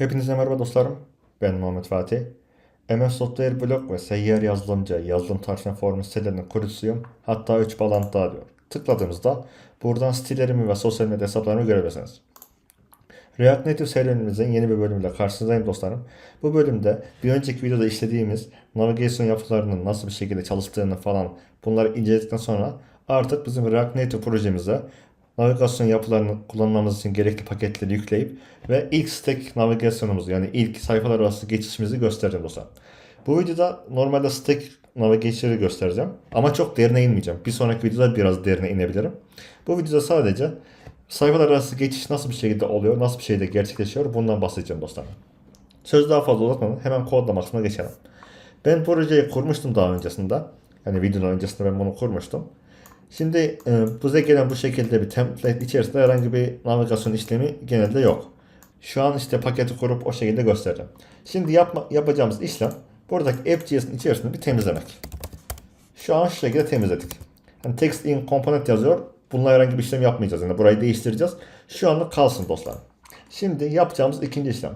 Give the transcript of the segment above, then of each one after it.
Hepinize merhaba dostlarım. Ben Muhammed Fatih. MS Software Blog ve Seyyar Yazılımcı yazılım tarifine formu sitelerinin kurucusuyum. Hatta 3 bağlantı daha diyor. Tıkladığımızda buradan sitelerimi ve sosyal medya hesaplarımı görebilirsiniz. React Native serüvenimizin yeni bir bölümüyle karşınızdayım dostlarım. Bu bölümde bir önceki videoda işlediğimiz navigasyon yapılarının nasıl bir şekilde çalıştığını falan bunları inceledikten sonra artık bizim React Native projemize navigasyon yapılarını kullanmamız için gerekli paketleri yükleyip ve ilk stack navigasyonumuzu yani ilk sayfalar arası geçişimizi göstereceğim dostlar. Bu videoda normalde stack navigation'ı göstereceğim ama çok derine inmeyeceğim. Bir sonraki videoda biraz derine inebilirim. Bu videoda sadece sayfalar arası geçiş nasıl bir şekilde oluyor, nasıl bir şekilde gerçekleşiyor bundan bahsedeceğim dostlar. Söz daha fazla uzatmadan hemen kodlama kısmına geçelim. Ben projeyi kurmuştum daha öncesinde. Yani videonun öncesinde ben bunu kurmuştum. Şimdi e, bize gelen bu şekilde bir template içerisinde herhangi bir navigasyon işlemi genelde yok. Şu an işte paketi kurup o şekilde göstereceğim. Şimdi yapma, yapacağımız işlem buradaki app.js'in içerisinde bir temizlemek. Şu an şu şekilde temizledik. Yani text in component yazıyor. Bununla herhangi bir işlem yapmayacağız. Yani burayı değiştireceğiz. Şu anlık kalsın dostlar. Şimdi yapacağımız ikinci işlem.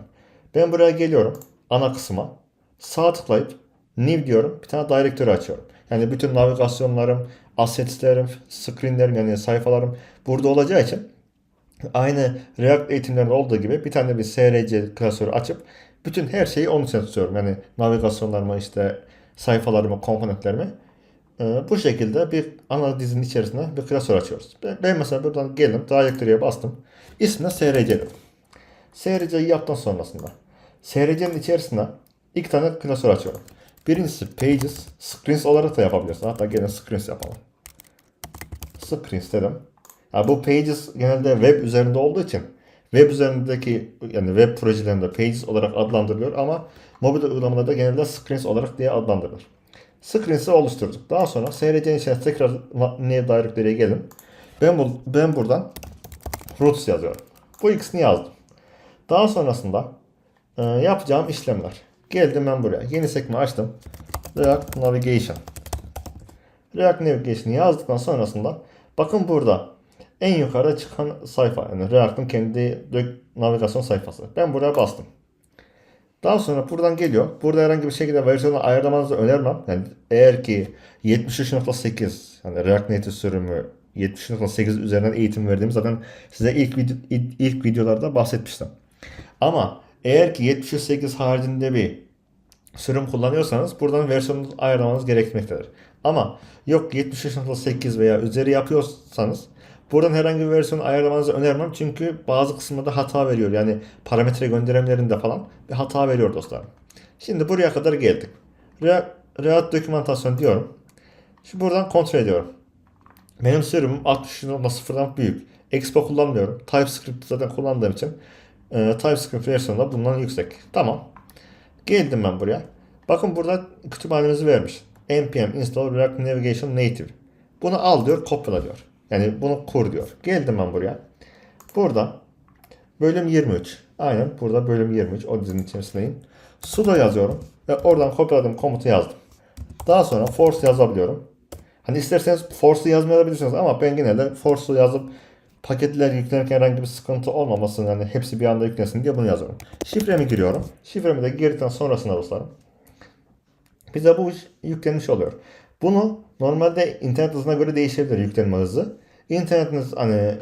Ben buraya geliyorum. Ana kısma. Sağ tıklayıp new diyorum. Bir tane directory açıyorum. Yani bütün navigasyonlarım, assetslerim, screenlerim yani sayfalarım burada olacağı için aynı React eğitimlerinde olduğu gibi bir tane bir src klasörü açıp bütün her şeyi onun içine tutuyorum. Yani navigasyonlarımı işte sayfalarımı, komponentlerimi ee, bu şekilde bir ana dizinin içerisine bir klasör açıyoruz. Ben, ben mesela buradan geldim, directory'e bastım. İsmine src dedim. src'yi yaptıktan sonrasında src'nin içerisine iki tane klasör açıyorum. Birincisi pages, screens olarak da yapabilirsin. Hatta gelin screens yapalım. Screens dedim. Ya bu pages genelde web üzerinde olduğu için web üzerindeki yani web projelerinde pages olarak adlandırılıyor ama mobil uygulamalarda genelde screens olarak diye adlandırılır. Screens'i oluşturduk. Daha sonra seyredeceğin içine tekrar new directory'e gelin. Ben, bu, ben buradan roots yazıyorum. Bu ikisini yazdım. Daha sonrasında e, yapacağım işlemler. Geldim ben buraya. Yeni sekme açtım. React Navigation. React Navigation'ı yazdıktan sonrasında bakın burada en yukarı çıkan sayfa yani React'ın kendi navigasyon sayfası. Ben buraya bastım. Daha sonra buradan geliyor. Burada herhangi bir şekilde versiyonu ayarlamanızı önermem. Yani eğer ki 73.8 yani React Native sürümü 73.8 üzerinden eğitim verdiğim zaten size ilk video, ilk, videolarda bahsetmiştim. Ama eğer ki 73.8 haricinde bir sürüm kullanıyorsanız buradan versiyonunuzu ayarlamanız gerekmektedir. Ama yok 73.8 veya üzeri yapıyorsanız buradan herhangi bir versiyonu ayarlamanızı önermem. Çünkü bazı kısımlarda hata veriyor. Yani parametre gönderimlerinde falan bir hata veriyor dostlar. Şimdi buraya kadar geldik. React dokümantasyon diyorum. Şimdi buradan kontrol ediyorum. Benim sürümüm 60.0'dan büyük. Expo kullanmıyorum. TypeScript zaten kullandığım için e, TypeScript versiyonu da bundan yüksek. Tamam. Geldim ben buraya. Bakın burada kütüphanemizi vermiş. npm install React Navigation Native. Bunu al diyor, kopyala diyor. Yani bunu kur diyor. Geldim ben buraya. Burada bölüm 23. Aynen burada bölüm 23. O dizinin içerisindeyim. sudo yazıyorum. Ve oradan kopyaladığım komutu yazdım. Daha sonra force yazabiliyorum. Hani isterseniz force'u yazmayabilirsiniz ama ben genelde force'u yazıp paketler yüklenirken herhangi bir sıkıntı olmamasın yani hepsi bir anda yüklensin diye bunu yazıyorum. Şifremi giriyorum. Şifremi de girdikten sonrasında dostlarım bize bu yüklenmiş oluyor. Bunu normalde internet hızına göre değişebilir yüklenme hızı. İnternetiniz hani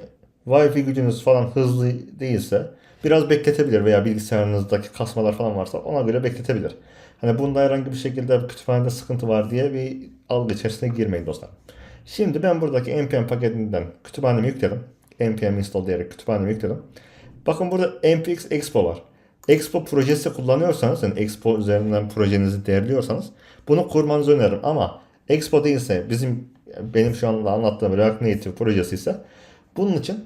Wi-Fi gücünüz falan hızlı değilse biraz bekletebilir veya bilgisayarınızdaki kasmalar falan varsa ona göre bekletebilir. Hani bunda herhangi bir şekilde kütüphanede sıkıntı var diye bir algı içerisine girmeyin dostlar. Şimdi ben buradaki npm paketinden kütüphanemi yükledim. Npm install diyerek kütüphanemi yükledim. Bakın burada npx expo var. Expo projesi kullanıyorsanız yani Expo üzerinden projenizi değerliyorsanız bunu kurmanızı öneririm ama Expo değilse bizim benim şu anda anlattığım React Native projesi ise bunun için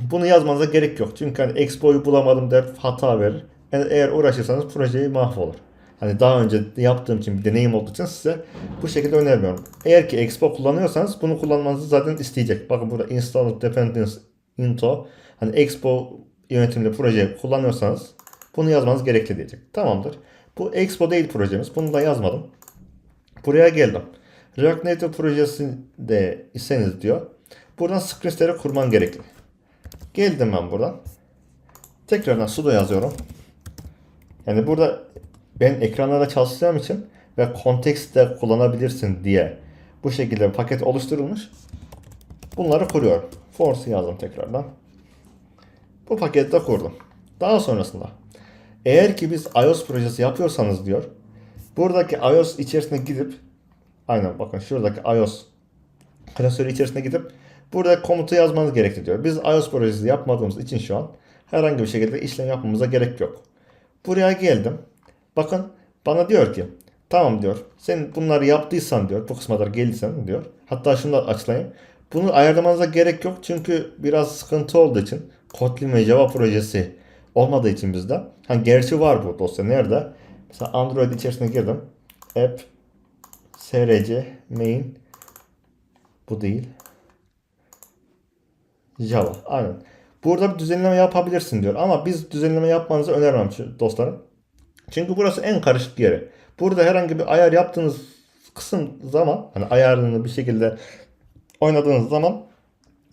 bunu yazmanıza gerek yok. Çünkü hani Expo'yu bulamadım der hata verir. Yani eğer uğraşırsanız projeyi mahvolur. Hani daha önce yaptığım için bir deneyim olduğu için size bu şekilde önermiyorum. Eğer ki Expo kullanıyorsanız bunu kullanmanızı zaten isteyecek. Bakın burada install dependence into hani Expo yönetimli proje kullanıyorsanız bunu yazmanız gerekli diyecek. Tamamdır. Bu Expo değil projemiz. Bunu da yazmadım. Buraya geldim. React Native projesinde iseniz diyor. Buradan scriptleri kurman gerekli. Geldim ben buradan. Tekrardan sudo yazıyorum. Yani burada ben ekranlarda çalışacağım için ve kontekste kullanabilirsin diye bu şekilde paket oluşturulmuş. Bunları kuruyorum. Force yazdım tekrardan. Bu paketi de kurdum. Daha sonrasında eğer ki biz iOS projesi yapıyorsanız diyor. Buradaki iOS içerisine gidip aynen bakın şuradaki iOS klasörü içerisine gidip burada komutu yazmanız gerekli diyor. Biz iOS projesi yapmadığımız için şu an herhangi bir şekilde işlem yapmamıza gerek yok. Buraya geldim. Bakın bana diyor ki tamam diyor. Sen bunları yaptıysan diyor. Bu kısma kadar geldiysen diyor. Hatta şunu da açıklayayım. Bunu ayarlamanıza gerek yok. Çünkü biraz sıkıntı olduğu için Kotlin ve Java projesi olmadığı için bizde. Hani gerçi var bu dosya. Nerede? Mesela Android içerisine girdim. App src main bu değil. Java. Aynen. Burada bir düzenleme yapabilirsin diyor. Ama biz düzenleme yapmanızı önermem dostlarım. Çünkü burası en karışık yeri. Burada herhangi bir ayar yaptığınız kısım zaman hani ayarını bir şekilde oynadığınız zaman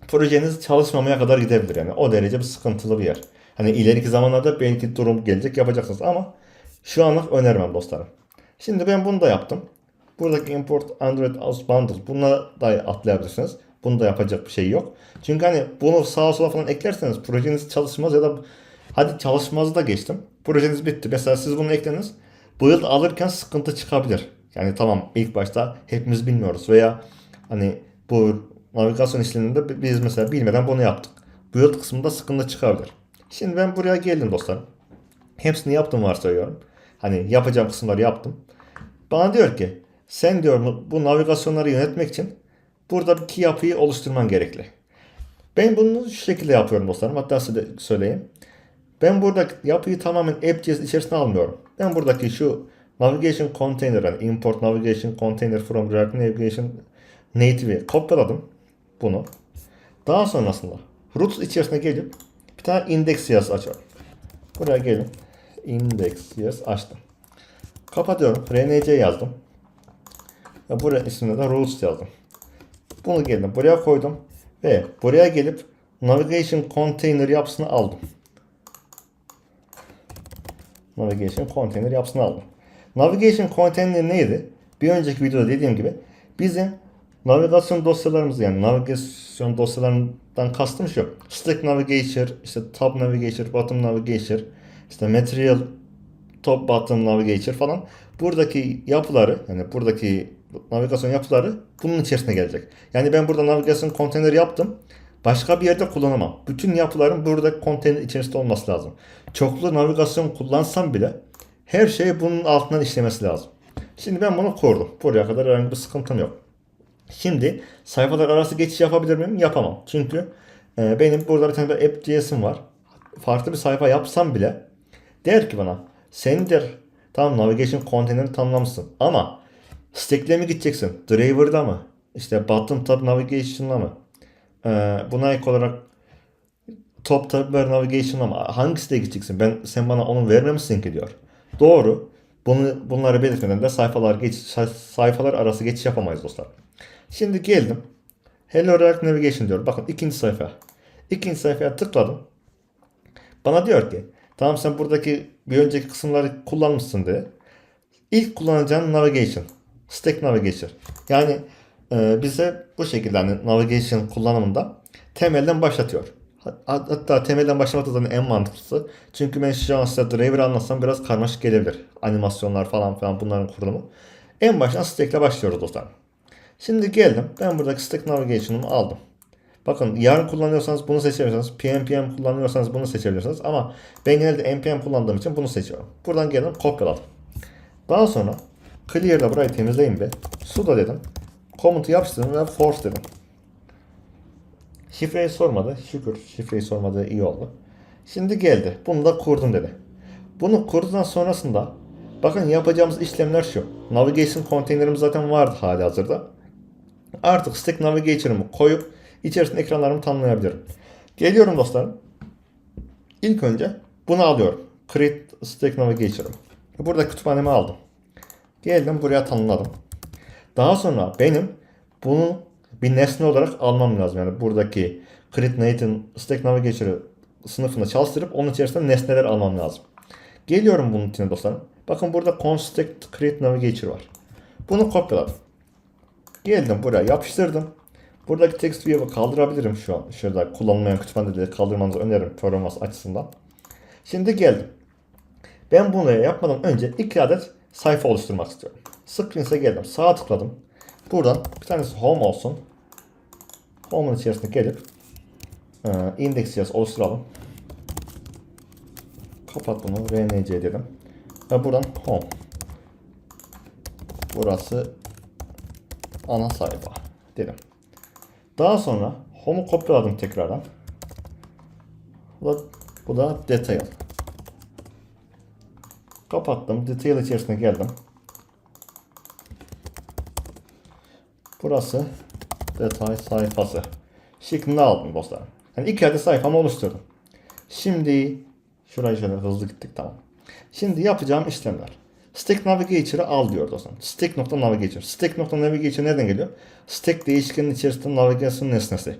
projeniz çalışmamaya kadar gidebilir. Yani o derece bir sıkıntılı bir yer. Hani ileriki zamanlarda belki durum gelecek yapacaksınız ama şu anlık önermem dostlarım. Şimdi ben bunu da yaptım. Buradaki import Android as bundle buna da atlayabilirsiniz. Bunu da yapacak bir şey yok. Çünkü hani bunu sağa sola falan eklerseniz projeniz çalışmaz ya da hadi çalışmazı da geçtim. Projeniz bitti. Mesela siz bunu eklediniz. Bu yıl alırken sıkıntı çıkabilir. Yani tamam ilk başta hepimiz bilmiyoruz veya hani bu navigasyon işleminde biz mesela bilmeden bunu yaptık. Bu yıl kısmında sıkıntı çıkabilir. Şimdi ben buraya geldim dostlarım. Hepsini yaptım varsayıyorum. Hani yapacağım kısımları yaptım. Bana diyor ki sen diyor bu- navigasyonları yönetmek için buradaki yapıyı oluşturman gerekli. Ben bunu şu şekilde yapıyorum dostlarım. Hatta size söyleyeyim. Ben burada yapıyı tamamen app.js içerisine almıyorum. Ben buradaki şu navigation container yani import navigation container from React navigation native'i kopyaladım bunu. Daha sonrasında roots içerisine gelip bir tane index yazısı açıyorum. Buraya gelin. Index yazısı açtım. Kapatıyorum. rnc yazdım. Ve buraya ismine de roots yazdım. Bunu geldim buraya koydum. Ve buraya gelip navigation container yapısını aldım. Navigation Container yapısını aldım. Navigation Container neydi? Bir önceki videoda dediğim gibi bizim navigasyon dosyalarımız yani navigasyon dosyalarından kastım şu. Stack Navigator, işte Tab Navigator, Bottom Navigator, işte Material Top Bottom Navigator falan. Buradaki yapıları yani buradaki navigasyon yapıları bunun içerisine gelecek. Yani ben burada navigasyon konteyner yaptım. Başka bir yerde kullanamam. Bütün yapıların burada konteyner içerisinde olması lazım. Çoklu navigasyon kullansam bile her şey bunun altından işlemesi lazım. Şimdi ben bunu kurdum. Buraya kadar herhangi bir sıkıntım yok. Şimdi sayfalar arası geçiş yapabilir miyim? Yapamam. Çünkü e, benim burada bir tane bir app.js'im var. Farklı bir sayfa yapsam bile der ki bana sen der tamam navigation container'ı tamamlamışsın ama stack'le mi gideceksin? Driver'da mı? İşte bottom tab navigation'la mı? Ee, buna ek olarak top tab ve navigation ama hangisiyle gideceksin? Ben sen bana onu vermemişsin ki diyor. Doğru. Bunu bunları belirtmeden de sayfalar geç say- sayfalar arası geçiş yapamayız dostlar. Şimdi geldim. Hello React Navigation diyor. Bakın ikinci sayfa. İkinci sayfaya tıkladım. Bana diyor ki tamam sen buradaki bir önceki kısımları kullanmışsın diye. İlk kullanacağın navigation. Stack navigation. Yani bize bu şekilde hani navigation kullanımında temelden başlatıyor. Hat- Hatta temelden başlamak da en mantıklısı. Çünkü ben şu an size driver anlatsam biraz karmaşık gelebilir. Animasyonlar falan filan bunların kurulumu. En baştan stack ile başlıyoruz dostlar. Şimdi geldim. Ben buradaki stack navigation'ımı aldım. Bakın yarın kullanıyorsanız bunu seçebilirsiniz. PNPM kullanıyorsanız bunu seçebilirsiniz. Ama ben genelde NPM kullandığım için bunu seçiyorum. Buradan geldim kopyaladım. Daha sonra clear'da burayı temizleyin be. Sudo dedim. Komut'u yapıştırdım ve force dedim. Şifreyi sormadı. Şükür şifreyi sormadı iyi oldu. Şimdi geldi. Bunu da kurdum dedi. Bunu kurduktan sonrasında bakın yapacağımız işlemler şu. Navigation konteynerimiz zaten vardı hali hazırda. Artık Stack Navigator'ımı koyup içerisinde ekranlarımı tanımlayabilirim. Geliyorum dostlarım. İlk önce bunu alıyorum. Create Stack Navigator'ım. Burada kütüphanemi aldım. Geldim buraya tanımladım. Daha sonra benim bunu bir nesne olarak almam lazım. Yani buradaki Create Native Stack Navigator'ı sınıfında çalıştırıp onun içerisinde nesneler almam lazım. Geliyorum bunun içine dostlarım. Bakın burada Construct Create Navigator var. Bunu kopyaladım. Geldim buraya yapıştırdım. Buradaki text view'u kaldırabilirim şu an. Şurada kullanılmayan kütüphaneleri kaldırmanızı öneririm performans açısından. Şimdi geldim. Ben bunu yapmadan önce iki adet sayfa oluşturmak istiyorum. Screens'e geldim. Sağa tıkladım. Buradan bir tanesi home olsun. Home'un içerisine gelip e, index yazı oluşturalım. Kapat bunu. RNC dedim. Ve buradan home. Burası ana sayfa dedim. Daha sonra home'u kopyaladım tekrardan. Bu da, bu da detail. Kapattım. Detail içerisine geldim. Burası detay sayfası. Şeklini aldım dostlar. Yani iki adet sayfamı oluşturdum. Şimdi şuraya şöyle hızlı gittik tamam. Şimdi yapacağım işlemler. Stack Navigator'ı al diyor dostlar. Stack.navigator. Stack.navigator nereden geliyor? Stack değişkenin içerisinde navigasyon nesnesi.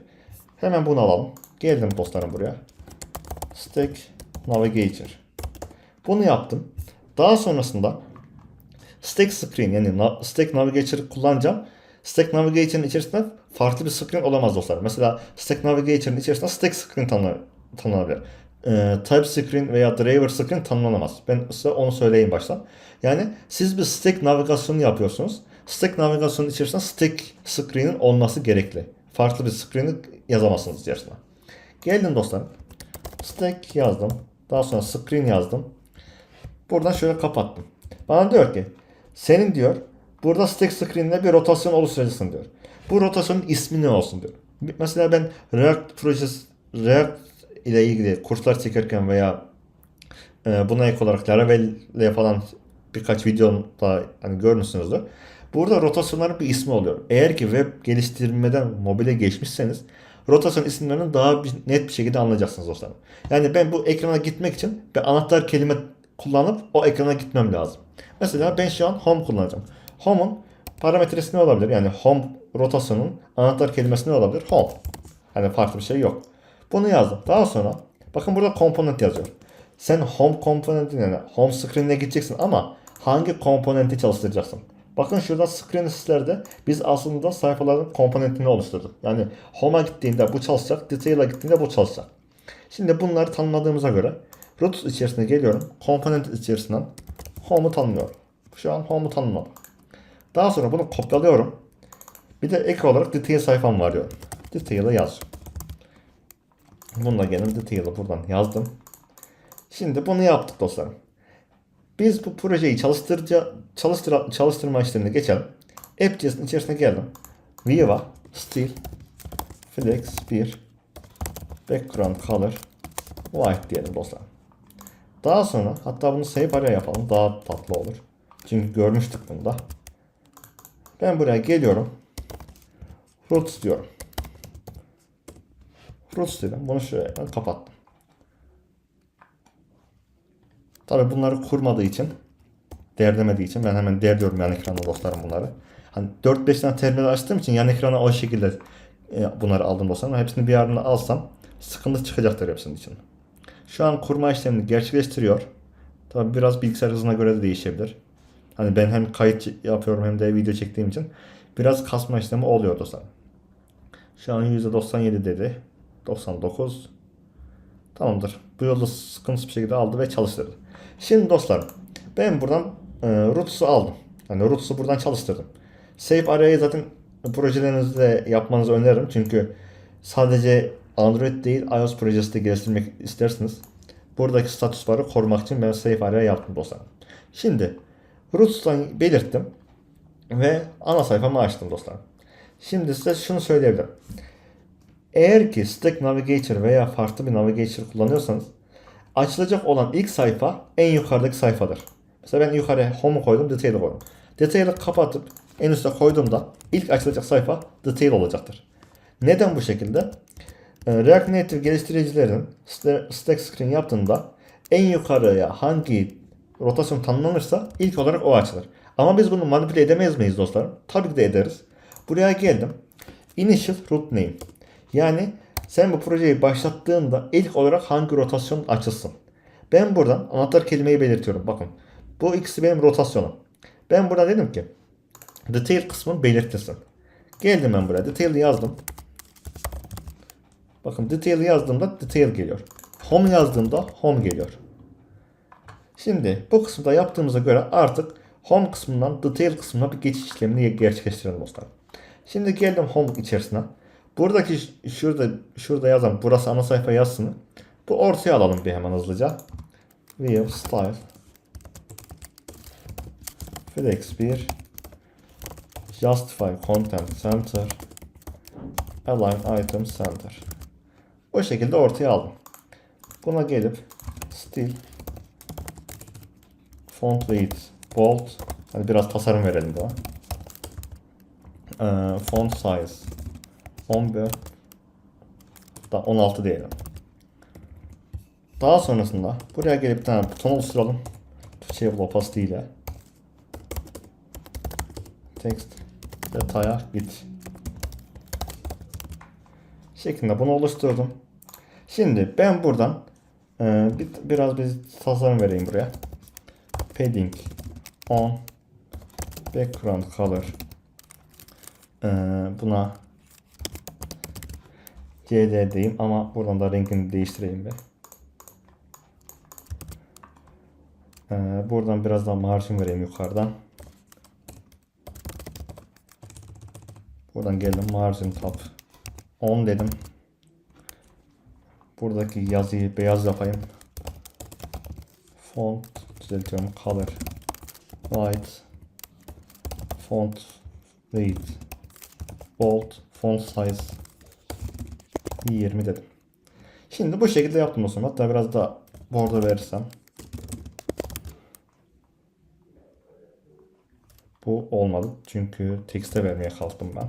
Hemen bunu alalım. Geldim dostlarım buraya. Stack Navigator. Bunu yaptım. Daha sonrasında Stack Screen yani Stack Navigator'ı kullanacağım. Stack Navigator'ın içerisinde farklı bir screen olamaz dostlar. Mesela Stack Navigator'ın içerisinde Stack Screen tanı- tanınabilir. Ee, type Screen veya Driver Screen tanımlanamaz. Ben size onu söyleyeyim baştan. Yani siz bir Stack navigasyonu yapıyorsunuz. Stack navigasyonun içerisinde Stack Screen'in olması gerekli. Farklı bir screen'i yazamazsınız içerisine. Geldim dostlarım. Stack yazdım. Daha sonra screen yazdım. Buradan şöyle kapattım. Bana diyor ki senin diyor burada stack screen'de bir rotasyon oluşturacaksın diyor. Bu rotasyonun ismi ne olsun diyor. Mesela ben React projesi React ile ilgili kurslar çekerken veya e, buna ek olarak Laravel ile falan birkaç videomda hani görmüşsünüzdür. Burada rotasyonların bir ismi oluyor. Eğer ki web geliştirmeden mobile geçmişseniz rotasyon isimlerini daha bir, net bir şekilde anlayacaksınız dostlar. Yani ben bu ekrana gitmek için bir anahtar kelime kullanıp o ekrana gitmem lazım. Mesela ben şu an home kullanacağım. Home'un parametresi ne olabilir? Yani home rotasyonun anahtar kelimesi ne olabilir? Home. Hani farklı bir şey yok. Bunu yazdım. Daha sonra bakın burada komponent yazıyor. Sen home komponentine yani home screen'e gideceksin ama hangi komponenti çalıştıracaksın? Bakın şurada screen assistlerde biz aslında sayfaların komponentini oluşturduk. Yani home'a gittiğinde bu çalışacak, detail'a gittiğinde bu çalışacak. Şimdi bunları tanımladığımıza göre root içerisine geliyorum. Komponent içerisinden home'u tanımlıyorum. Şu an home'u tanımladım. Daha sonra bunu kopyalıyorum. Bir de ek olarak detail sayfam var diyorum. Detail'ı yaz. Bununla gelin detail'ı buradan yazdım. Şimdi bunu yaptık dostlarım. Biz bu projeyi çalıştırca, çalıştır, çalıştırma işlemine geçelim. App.js'in içerisine geldim. Viva, Style, Flex 1, Background Color, White diyelim dostlar. Daha sonra hatta bunu save araya yapalım. Daha tatlı olur. Çünkü görmüştük bunu da. Ben buraya geliyorum. Roots diyorum. Roots dedim. Bunu şöyle kapattım. Tabi bunları kurmadığı için, derdemediği için ben hemen derdiyorum yan ekranda dostlarım bunları. Hani 4-5 tane terminal açtığım için yan ekrana o şekilde e, bunları aldım dostlarım. Hepsini bir arada alsam sıkıntı çıkacaktır hepsinin için. Şu an kurma işlemini gerçekleştiriyor. Tabi biraz bilgisayar hızına göre de değişebilir. Hani ben hem kayıt yapıyorum hem de video çektiğim için biraz kasma işlemi oluyor dostlarım. Şu an %97 dedi. 99. Tamamdır. Bu yolda sıkıntısız bir şekilde aldı ve çalıştırdı. Şimdi dostlar ben buradan e, Roots'u aldım. Yani Roots'u buradan çalıştırdım. Save arayı zaten projelerinizde yapmanızı öneririm. Çünkü sadece Android değil iOS projesi de geliştirmek istersiniz. Buradaki status barı korumak için ben save araya yaptım dostlar. Şimdi Roots'tan belirttim ve ana sayfamı açtım dostlar. Şimdi size şunu söyleyebilirim. Eğer ki Stack Navigator veya farklı bir Navigator kullanıyorsanız açılacak olan ilk sayfa en yukarıdaki sayfadır. Mesela ben yukarıya Home'u koydum, Detail'ı koydum. Detail'ı kapatıp en üste koyduğumda ilk açılacak sayfa Detail olacaktır. Neden bu şekilde? Ee, React Native geliştiricilerin Stack Screen yaptığında en yukarıya hangi rotasyon tanımlanırsa ilk olarak o açılır. Ama biz bunu manipüle edemeyiz miyiz dostlarım? Tabii ki de ederiz. Buraya geldim. Initial root name. Yani sen bu projeyi başlattığında ilk olarak hangi rotasyon açılsın? Ben buradan anahtar kelimeyi belirtiyorum. Bakın. Bu ikisi benim rotasyonum. Ben burada dedim ki detail kısmını belirtirsin. Geldim ben buraya. Detail yazdım. Bakın detail yazdığımda detail geliyor. Home yazdığımda home geliyor. Şimdi bu kısımda yaptığımıza göre artık home kısmından detail kısmına bir geçiş işlemini gerçekleştirelim dostlar. Şimdi geldim home içerisine. Buradaki şurada şurada yazan burası ana sayfa yazsını bu ortaya alalım bir hemen hızlıca. View style Flex 1 Justify Content Center Align Item Center Bu şekilde ortaya aldım. Buna gelip Stil Font weight bold Hadi biraz tasarım verelim daha. Ee, font size 11 da 16 diyelim. Daha sonrasında buraya gelip bir tane buton oluşturalım. Touchable opacity ile. Text detaya git. Şeklinde bunu oluşturdum. Şimdi ben buradan e, bir, biraz bir tasarım vereyim buraya. Padding on background color e, buna CD diyeyim ama buradan da rengini değiştireyim be. Ee, buradan biraz daha marjin vereyim yukarıdan. Buradan geldim margin tab 10 dedim. Buradaki yazıyı beyaz yapayım. Font düzeltiyorum color white font weight bold font size 20 dedim. Şimdi bu şekilde yaptım zaman. Hatta biraz da bordo verirsem. Bu olmadı. Çünkü tekste vermeye kalktım ben.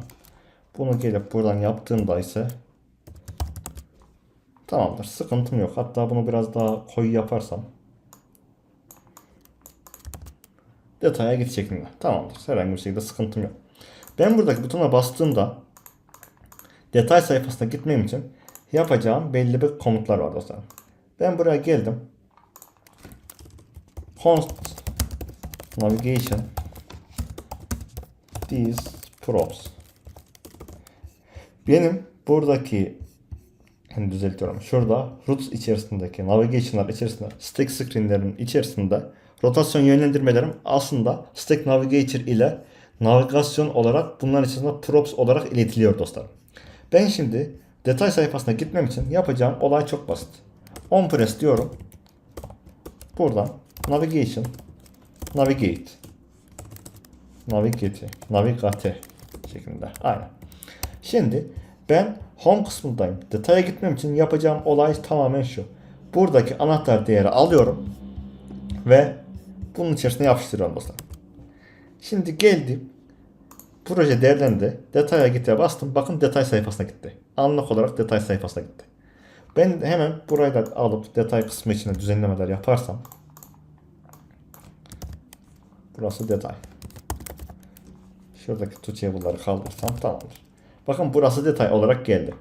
Bunu gelip buradan yaptığımda ise tamamdır. Sıkıntım yok. Hatta bunu biraz daha koyu yaparsam detaya git şeklinde. Tamamdır. Herhangi bir şekilde sıkıntım yok. Ben buradaki butona bastığımda detay sayfasına gitmem için yapacağım belli bir komutlar var dostlar. Ben buraya geldim. Const navigation these props. Benim buradaki hani düzeltiyorum. Şurada roots içerisindeki navigation'lar içerisinde stack screen'lerin içerisinde rotasyon yönlendirmelerim aslında stack navigator ile navigasyon olarak bunların içerisinde props olarak iletiliyor dostlar. Ben şimdi detay sayfasına gitmem için yapacağım olay çok basit. On press diyorum. Buradan navigation navigate navigate navigate şeklinde. Aynen. Şimdi ben home kısmındayım. Detaya gitmem için yapacağım olay tamamen şu. Buradaki anahtar değeri alıyorum ve bunun içerisine yapıştırıyorum dostlar. Şimdi geldim. Proje değerlendi. Detaya git'e bastım. Bakın detay sayfasına gitti. Anlık olarak detay sayfasına gitti. Ben hemen burayı da alıp detay kısmı içine düzenlemeler yaparsam Burası detay. Şuradaki touchable'ları kaldırsam tamamdır. Bakın burası detay olarak geldi.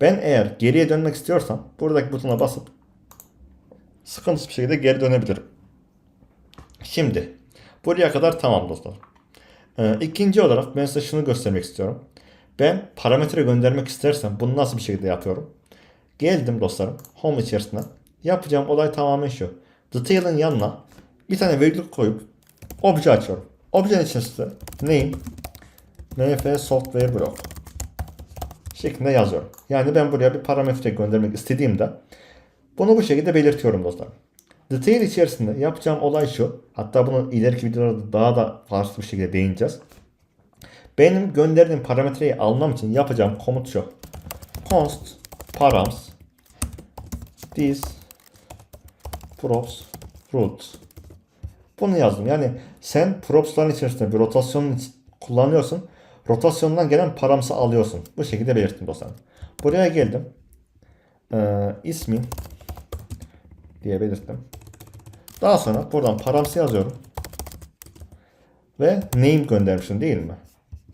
Ben eğer geriye dönmek istiyorsam buradaki butona basıp sıkıntısız bir şekilde geri dönebilirim. Şimdi buraya kadar tamam dostlar. Ee, ikinci olarak ben size şunu göstermek istiyorum. Ben parametre göndermek istersem bunu nasıl bir şekilde yapıyorum? Geldim dostlarım home içerisine. Yapacağım olay tamamen şu. Detail'ın yanına bir tane virgül koyup obje açıyorum. Objenin içerisinde name mf software block şeklinde yazıyorum. Yani ben buraya bir parametre göndermek istediğimde bunu bu şekilde belirtiyorum dostlar. Detail içerisinde yapacağım olay şu. Hatta bunu ileriki videolarda daha da farklı bir şekilde değineceğiz. Benim gönderdiğim parametreyi almam için yapacağım komut şu. const params this props root bunu yazdım. Yani sen propsların içerisinde bir rotasyonun kullanıyorsun. Rotasyondan gelen paramsı alıyorsun. Bu şekilde belirttim dostlar. Buraya geldim. Ee, ismin diye belirttim. Daha sonra buradan paramsı yazıyorum. Ve name göndermişim değil mi?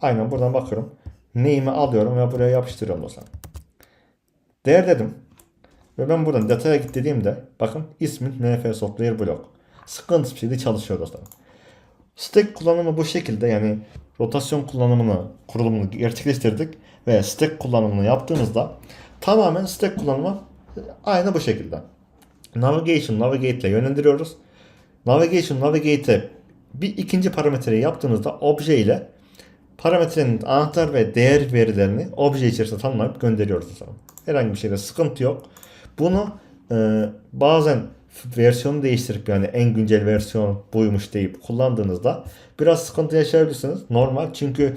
Aynen buradan bakıyorum. Name'i alıyorum ve buraya yapıştırıyorum dostlar. Değer dedim. Ve ben buradan detaya git dediğimde bakın ismin NF Software Block. Sıkıntısız bir şekilde çalışıyor dostlar. Stack kullanımı bu şekilde yani rotasyon kullanımını, kurulumunu gerçekleştirdik ve stack kullanımını yaptığımızda tamamen stack kullanımı aynı bu şekilde. Navigation, navigate ile yönlendiriyoruz. Navigation, navigate'e bir ikinci parametreyi yaptığınızda obje ile parametrenin anahtar ve değer verilerini obje içerisinde tanımlayıp gönderiyoruz. Herhangi bir şeyde sıkıntı yok. Bunu e, bazen versiyonu değiştirip yani en güncel versiyon buymuş deyip kullandığınızda biraz sıkıntı yaşayabilirsiniz. Normal çünkü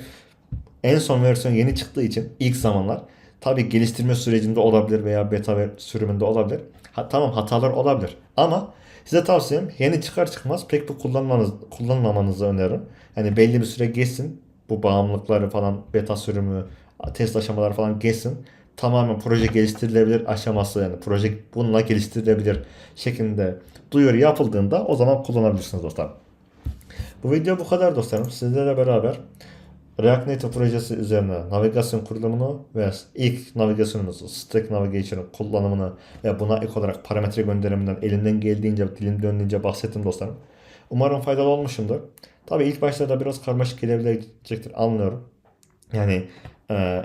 en son versiyon yeni çıktığı için ilk zamanlar tabi geliştirme sürecinde olabilir veya beta sürümünde olabilir. Ha, tamam hatalar olabilir ama size tavsiyem yeni çıkar çıkmaz pek bu kullanmanız, kullanmamanızı öneririm. Yani belli bir süre geçsin bu bağımlılıkları falan beta sürümü test aşamaları falan geçsin. Tamamen proje geliştirilebilir aşaması yani proje bununla geliştirilebilir şeklinde duyuru yapıldığında o zaman kullanabilirsiniz dostlar. Bu video bu kadar dostlarım. Sizlerle beraber React Native projesi üzerine navigasyon kurulumunu ve ilk navigasyonumuzu Stack Navigation'ın kullanımını ve buna ek olarak parametre gönderiminden elimden geldiğince, dilim döndüğünce bahsettim dostlarım. Umarım faydalı olmuşumdur. Tabii ilk başlarda biraz karmaşık gelebilecektir anlıyorum. Yani e,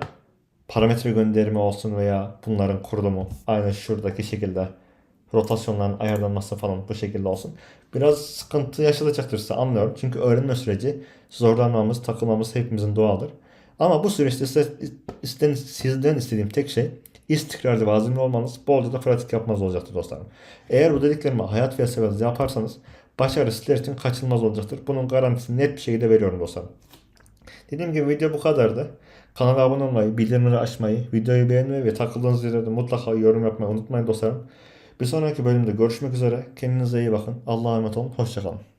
parametre gönderimi olsun veya bunların kurulumu aynı şuradaki şekilde rotasyonların ayarlanması falan bu şekilde olsun. Biraz sıkıntı yaşatacaktır size anlıyorum. Çünkü öğrenme süreci zorlanmamız, takılmamız hepimizin doğaldır. Ama bu süreçte size, isten, sizden istediğim tek şey istikrarlı ve olmanız, bolca da pratik yapmanız olacaktır dostlarım. Eğer bu dediklerimi hayat felsefenizi yaparsanız başarı sizler için kaçınılmaz olacaktır. Bunun garantisini net bir şekilde veriyorum dostlarım. Dediğim gibi video bu kadardı. Kanala abone olmayı, bildirimleri açmayı, videoyu beğenmeyi ve takıldığınız yerlerde mutlaka yorum yapmayı unutmayın dostlarım. Bir sonraki bölümde görüşmek üzere. Kendinize iyi bakın. Allah'a emanet olun. Hoşçakalın.